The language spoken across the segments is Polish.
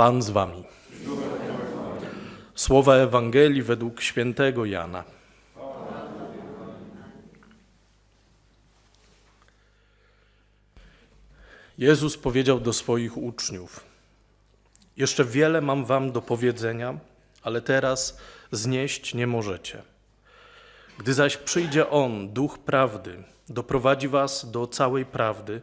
Pan z wami. Słowa Ewangelii według świętego Jana. Jezus powiedział do swoich uczniów: Jeszcze wiele mam wam do powiedzenia, ale teraz znieść nie możecie. Gdy zaś przyjdzie On, duch prawdy, doprowadzi was do całej prawdy,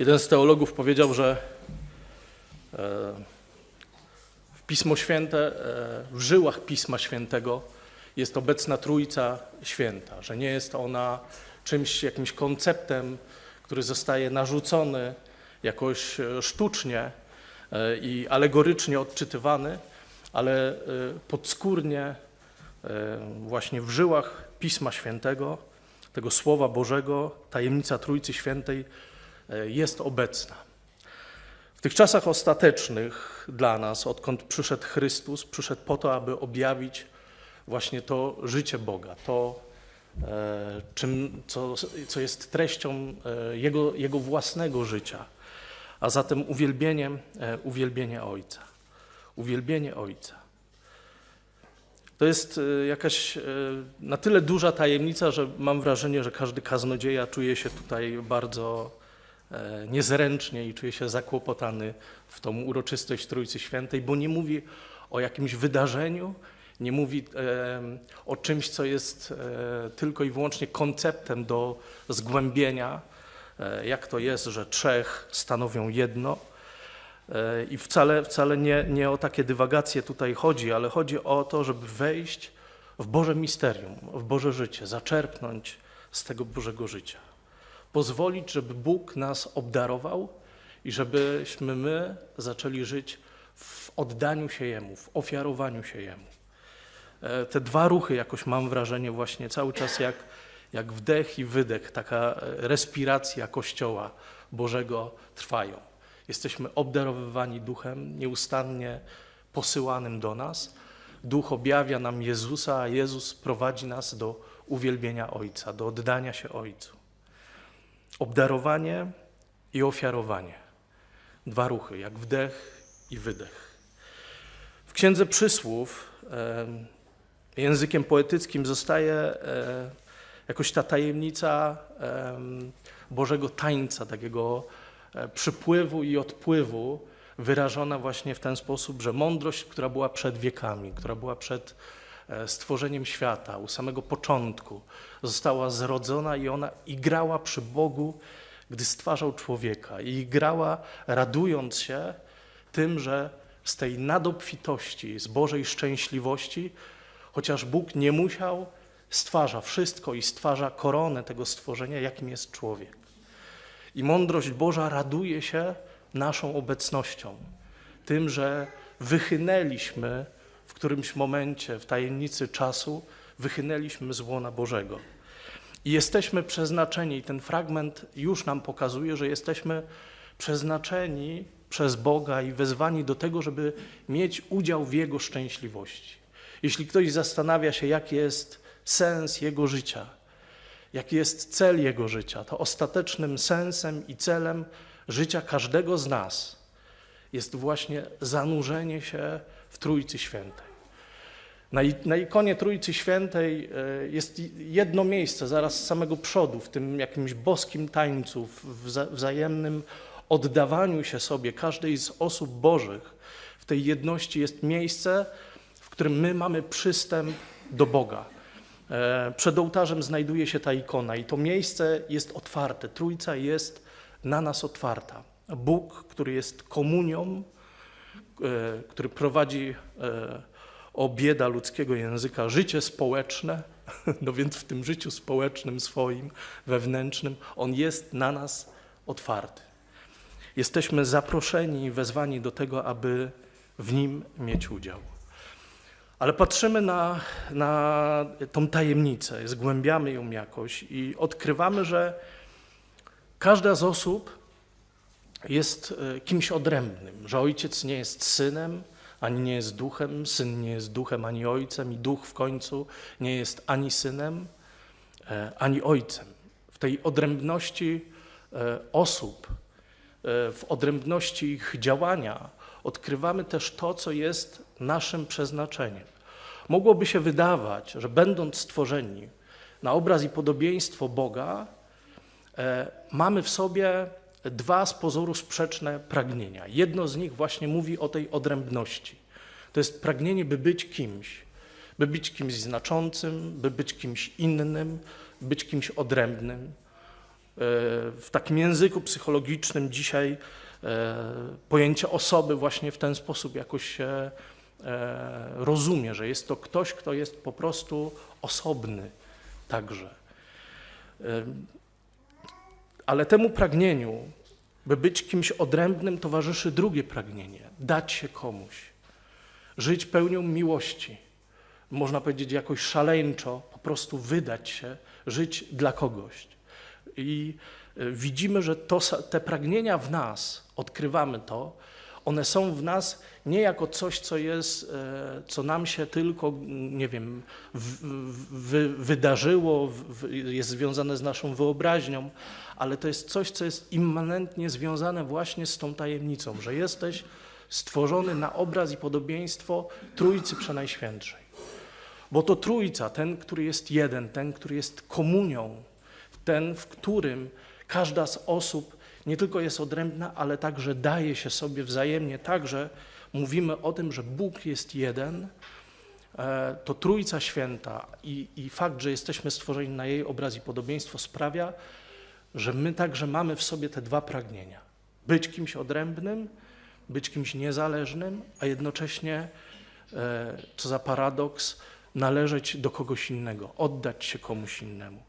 Jeden z teologów powiedział, że e, w Pismo Święte, e, w żyłach Pisma Świętego jest obecna Trójca Święta, że nie jest ona czymś, jakimś konceptem, który zostaje narzucony jakoś e, sztucznie i alegorycznie odczytywany, ale podskórnie właśnie w żyłach Pisma Świętego, tego Słowa Bożego, tajemnica Trójcy Świętej jest obecna. W tych czasach ostatecznych dla nas, odkąd przyszedł Chrystus, przyszedł po to, aby objawić właśnie to życie Boga, to, e, czym, co, co jest treścią e, Jego, Jego własnego życia, a zatem uwielbieniem, e, uwielbienie Ojca. Uwielbienie Ojca. To jest e, jakaś e, na tyle duża tajemnica, że mam wrażenie, że każdy kaznodzieja czuje się tutaj bardzo e, niezręcznie i czuje się zakłopotany w tą uroczystość Trójcy Świętej, bo nie mówi o jakimś wydarzeniu, nie mówi e, o czymś, co jest e, tylko i wyłącznie konceptem do zgłębienia, e, jak to jest, że trzech stanowią jedno. E, I wcale, wcale nie, nie o takie dywagacje tutaj chodzi, ale chodzi o to, żeby wejść w Boże misterium, w Boże życie, zaczerpnąć z tego Bożego życia. Pozwolić, żeby Bóg nas obdarował i żebyśmy my zaczęli żyć w oddaniu się Jemu, w ofiarowaniu się Jemu. E, Te dwa ruchy jakoś mam wrażenie właśnie cały czas jak, jak wdech i wydech, taka e, respiracja Kościoła Bożego trwają. Jesteśmy obdarowywani duchem nieustannie posyłanym do nas. Duch objawia nam Jezusa, a Jezus prowadzi nas do uwielbienia Ojca, do oddania się Ojcu. Obdarowanie i ofiarowanie. Dwa ruchy, jak wdech i wydech. W Księdze Przysłów em, językiem poetyckim zostaje e, jakoś ta tajemnica em, Bożego tańca, takiego e, przypływu i odpływu, wyrażona właśnie w ten sposób, że mądrość, która była przed wiekami, która była przed stworzeniem świata, u samego początku, została zrodzona i ona igrała przy Bogu, gdy stwarzał człowieka. I grała radując się tym, że z tej nadobfitości, z Bożej szczęśliwości, chociaż Bóg nie musiał, stwarza wszystko i stwarza koronę tego stworzenia, jakim jest człowiek. I mądrość Boża raduje się naszą obecnością, tym, że wychynęliśmy którymś momencie, w tajemnicy czasu, wychynęliśmy z łona Bożego. I jesteśmy przeznaczeni, i ten fragment już nam pokazuje, że jesteśmy przeznaczeni przez Boga i wezwani do tego, żeby mieć udział w Jego szczęśliwości. Jeśli ktoś zastanawia się, jaki jest sens Jego życia, jaki jest cel Jego życia, to ostatecznym sensem i celem życia każdego z nas jest właśnie zanurzenie się w Trójcy Świętej. Na, ikonie Trójcy Świętej e, jest jedno miejsce zaraz z samego przodu, w tym jakimś boskim tańcu, w wza, wzajemnym oddawaniu się sobie każdej z osób Bożych. W tej jedności jest miejsce, w którym my mamy przystęp do Boga. E, Przed ołtarzem znajduje się ta ikona i to miejsce jest otwarte. Trójca jest na nas otwarta. Bóg, który jest komunią, e, który prowadzi e, obieda ludzkiego języka, życie społeczne, No więc w tym życiu społecznym swoim, wewnętrznym, on jest na nas otwarty. Jesteśmy zaproszeni i wezwani do tego, aby w nim mieć udział. Ale patrzymy na, na tą tajemnicę, zgłębiamy ją jakoś i odkrywamy, że każda z osób jest e, kimś odrębnym, że ojciec nie jest synem, ani nie jest duchem, syn nie jest duchem, ani ojcem, i duch w końcu nie jest ani synem, e, ani ojcem. W tej odrębności e, osób, e, w odrębności ich działania odkrywamy też to, co jest naszym przeznaczeniem. Mogłoby się wydawać, że będąc stworzeni na obraz i podobieństwo Boga, mamy w sobie dwa z pozoru sprzeczne pragnienia. Jedno z nich właśnie mówi o tej odrębności. To jest pragnienie, by być kimś, by być kimś znaczącym, by być kimś innym, być kimś odrębnym. E, W takim języku psychologicznym dzisiaj e, pojęcie osoby właśnie w ten sposób jakoś się e, rozumie, że jest to ktoś, kto jest po prostu osobny także. Ale temu pragnieniu, by być kimś odrębnym, towarzyszy drugie pragnienie dać się komuś, żyć pełnią miłości. Można powiedzieć jakoś szaleńczo, po prostu wydać się, żyć dla kogoś. I e, widzimy, że to, te pragnienia w nas, odkrywamy to, one są w nas nie jako coś, co jest, e, co nam się tylko, nie wiem, w, w, wy- wydarzyło, w, jest związane z naszą wyobraźnią, ale to jest coś, co jest immanentnie związane właśnie z tą tajemnicą, że jesteś stworzony na obraz i podobieństwo Trójcy Przenajświętszej. Bo to Trójca, ten, który jest jeden, ten, który jest komunią, ten, w którym każda z osób nie tylko jest odrębna, ale także daje się sobie wzajemnie. Także mówimy o tym, że Bóg jest jeden, e, to Trójca Święta i, i fakt, że jesteśmy stworzeni na jej obraz i podobieństwo sprawia, że my także mamy w sobie te dwa pragnienia. Być kimś odrębnym, być kimś niezależnym, a jednocześnie, e, co za paradoks, należeć do kogoś innego, oddać się komuś innemu.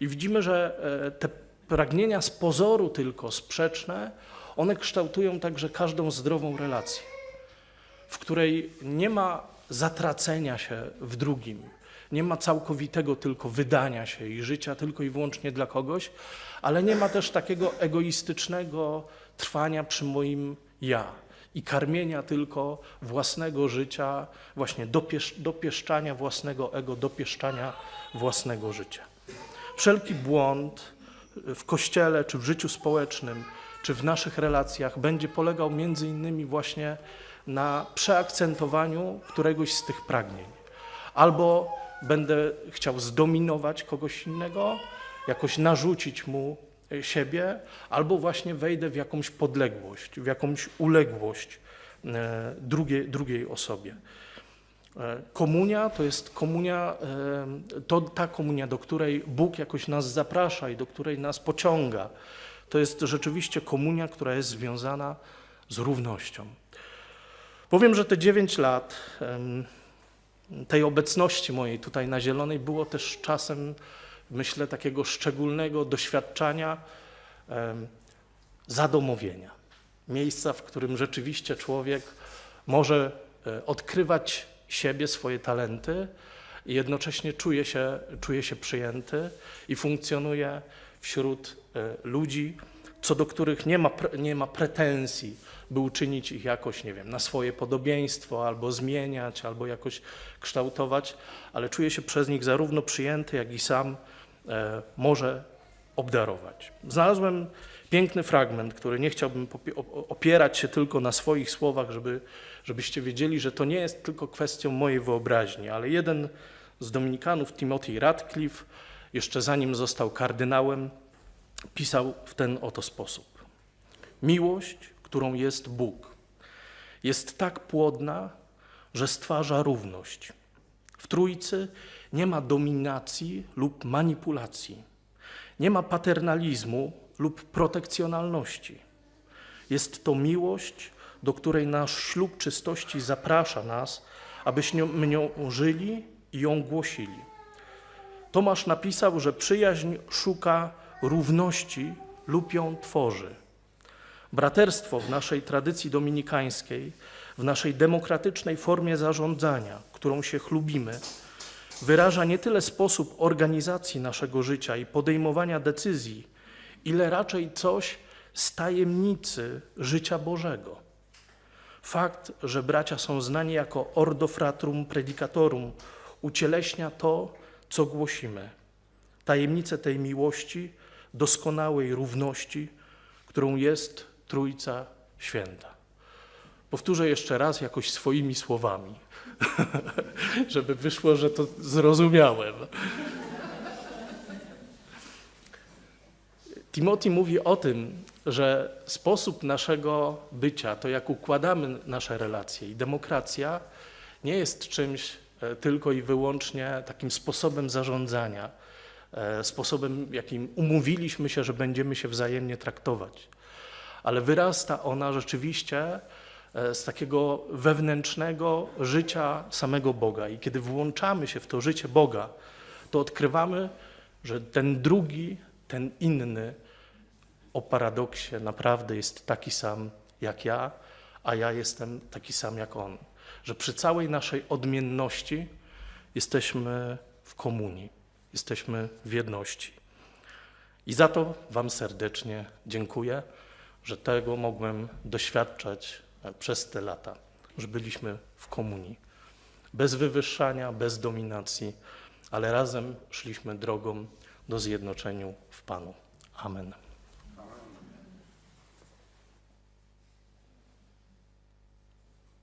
I widzimy, że e, te pragnienia z pozoru tylko sprzeczne, one kształtują także każdą zdrową relację, w której nie ma zatracenia się w drugim, nie ma całkowitego tylko wydania się i życia tylko i wyłącznie dla kogoś, ale nie ma też takiego egoistycznego trwania przy moim ja i karmienia tylko własnego życia, właśnie dopiesz, dopieszczania własnego ego, dopieszczania własnego życia. Wszelki błąd w kościele, czy w życiu społecznym, czy w naszych relacjach będzie polegał między innymi właśnie na przeakcentowaniu któregoś z tych pragnień. Albo będę chciał zdominować kogoś innego, jakoś narzucić mu siebie, albo właśnie wejdę w jakąś podległość, w jakąś uległość e, drugiej, drugiej osobie. E, Komunia to jest komunia, e, to ta komunia, do której Bóg jakoś nas zaprasza i do której nas pociąga. To jest rzeczywiście komunia, która jest związana z równością. Powiem, że te dziewięć lat tej obecności mojej tutaj na Zielonej było też czasem, myślę, takiego szczególnego doświadczania zadomowienia. Miejsca, w którym rzeczywiście człowiek może e, odkrywać siebie, swoje talenty i jednocześnie czuje się, czuje się przyjęty i funkcjonuje wśród e, ludzi, co do których nie ma, nie ma pretensji, by uczynić ich jakoś, nie wiem, na swoje podobieństwo, albo zmieniać, albo jakoś kształtować, ale czuje się przez nich zarówno przyjęty, jak i sam e, może obdarować. Znalazłem piękny fragment, który nie chciałbym opierać się tylko na swoich słowach, żeby, żebyście wiedzieli, że to nie jest tylko kwestią mojej wyobraźni, ale jeden z dominikanów, Timothy Radcliffe, jeszcze zanim został kardynałem, pisał w ten oto sposób. Miłość, którą jest Bóg, jest tak płodna, że stwarza równość. W Trójcy nie ma dominacji lub manipulacji. Nie ma paternalizmu lub protekcjonalności. Jest to miłość, do której nasz ślub czystości zaprasza nas, abyśmy nią żyli i ją głosili. Tomasz napisał, że przyjaźń szuka równości lub ją tworzy. Braterstwo w naszej tradycji dominikańskiej, w naszej demokratycznej formie zarządzania, którą się chlubimy, wyraża nie tyle sposób organizacji naszego życia i podejmowania decyzji, ile raczej coś z tajemnicy życia Bożego. Fakt, że bracia są znani jako ordo fratrum predicatorum, ucieleśnia to, co głosimy. Tajemnicę tej miłości, doskonałej równości, którą jest Trójca Święta. Powtórzę jeszcze raz jakoś swoimi słowami, żeby wyszło, że to zrozumiałem. Timothy mówi o tym, że sposób naszego bycia, to jak układamy nasze relacje i demokracja nie jest czymś e, tylko i wyłącznie takim sposobem zarządzania, e, sposobem, jakim umówiliśmy się, że będziemy się wzajemnie traktować, ale wyrasta ona rzeczywiście e, z takiego wewnętrznego życia samego Boga. I kiedy włączamy się w to życie Boga, to odkrywamy, że ten drugi, ten inny, o paradoksie naprawdę jest taki sam jak ja, a ja jestem taki sam jak on. Że przy całej naszej odmienności jesteśmy w komunii, jesteśmy w jedności. I za to Wam serdecznie dziękuję, że tego mogłem doświadczać e, przez te lata, że byliśmy w komunii. Bez wywyższania, bez dominacji, ale razem szliśmy drogą do zjednoczenia w Panu. Amen.